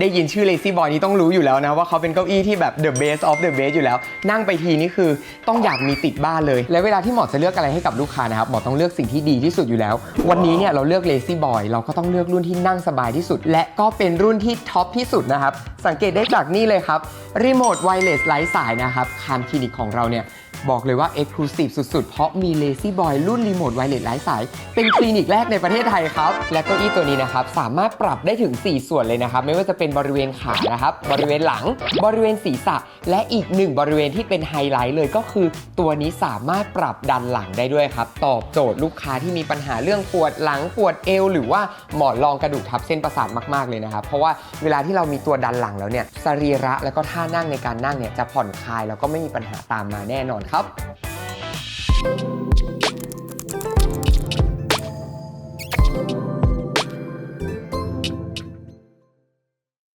ได้ยินชื่อ Lazy Boy นี่ต้องรู้อยู่แล้วนะ ว่าเขาเป็นเก้าอี้ที่แบบ the best of the best อยู่แล้ว นั่งไปทีนี่คือต้องอยากมีติดบ้านเลย และเวลาที่หมอจะเลือกอะไรให้กับลูกค้านะครับหมอต้องเลือกสิ่งที่ดีที่สุดอยู่แล้ว วันนี้เนี่ยเราเลือก Lazy Boy เราก็ต้องเลือกรุ่นที่นั่งสบายที่สุด และก็เป็นรุ่นที่ท็อปที่สุดนะครับ สังเกตได้จากนี่เลยครับรีโมทไวเลสไร้สายนะครับคานคลินิกของเราเนี่ยบอกเลยว่า Exclusive สุด ๆ เพราะมี Lazy Boy รุ่นรีโมทไวเลสไร้สาย เป็นคลินิกแรกในประเทศไทยครับและเก้าอี้ตัวนี้นะครับสามารถปรับได้ถึง 4 ส่วนเลยนะครับไม่ว่าจะเป็นบริเวณขานะครับ บริเวณหลัง บริเวณศีรษะ และอีกหนึ่งบริเวณที่เป็นไฮไลท์เลยก็คือตัวนี้สามารถปรับดันหลังได้ด้วยครับ ตอบโจทย์ลูกค้าที่มีปัญหาเรื่องปวดหลังปวดเอว หรือว่าหมอนรองกระดูกทับเส้นประสาทมากๆเลยนะครับ เพราะว่าเวลาที่เรามีตัวดันหลังแล้วเนี่ยสรีระแล้วก็ท่านั่งในการนั่งเนี่ยจะผ่อนคลายแล้วก็ไม่มีปัญหาตามมาแน่นอนครับ